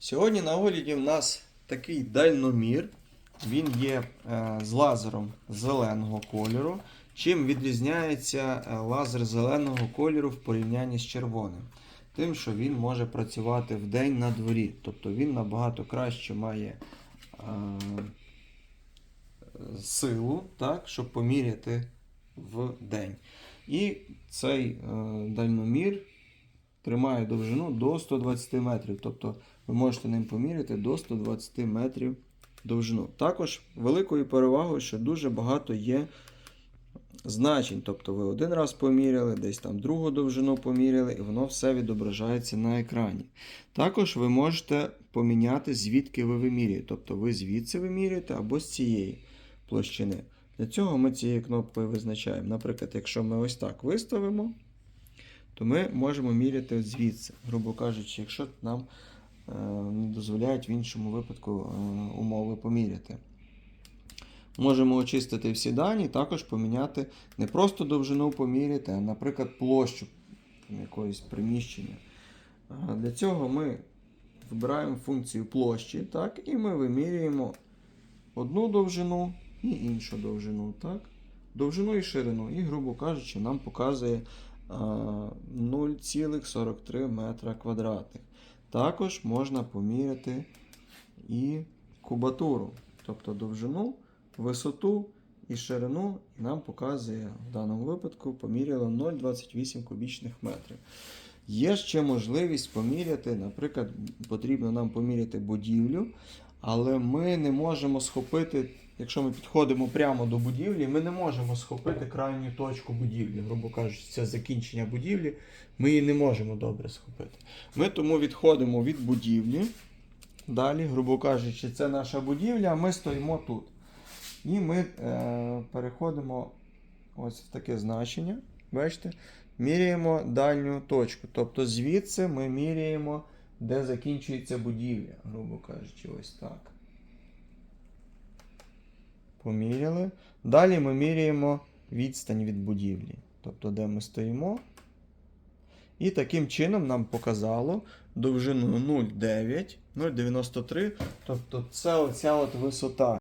Сьогодні на огляді в нас такий дальномір. Він є е, з лазером зеленого кольору. Чим відрізняється е, лазер зеленого кольору в порівнянні з червоним? Тим, що він може працювати в день на дворі. Тобто він набагато краще має е, силу, так, щоб поміряти в день. І цей е, дальномір тримає довжину до 120 метрів. Тобто ви можете ним поміряти до 120 метрів довжину. Також великою перевагою, що дуже багато є значень. Тобто ви один раз поміряли, десь там другу довжину поміряли, і воно все відображається на екрані. Також ви можете поміняти, звідки ви вимірюєте. Тобто ви звідси вимірюєте або з цієї площини. Для цього ми цією кнопкою визначаємо. Наприклад, якщо ми ось так виставимо, то ми можемо міряти звідси, грубо кажучи, якщо нам е, не дозволяють в іншому випадку е, умови поміряти. Можемо очистити всі дані, також поміняти не просто довжину поміряти, а, наприклад, площу якогось приміщення. Для цього ми вибираємо функцію площі, так, і ми вимірюємо одну довжину і іншу довжину. Так? Довжину і ширину. І, грубо кажучи, нам показує 0,43 метра квадратних. Також можна поміряти і кубатуру, тобто довжину, висоту і ширину, нам показує в даному випадку поміряло 0,28 кубічних метрів. Є ще можливість поміряти, наприклад, потрібно нам поміряти будівлю, але ми не можемо схопити, якщо ми підходимо прямо до будівлі, ми не можемо схопити крайню точку будівлі. Грубо кажучи, це закінчення будівлі, ми її не можемо добре схопити. Ми тому відходимо від будівлі. Далі, грубо кажучи, це наша будівля, а ми стоїмо тут. І ми е, переходимо ось в таке значення. Бачите? Міряємо дальню точку. Тобто звідси ми міряємо, де закінчується будівля, грубо кажучи, ось так. Поміряли. Далі ми міряємо відстань від будівлі. Тобто, де ми стоїмо. І таким чином нам показало довжину 0,9, 0,93. Тобто це оця от висота.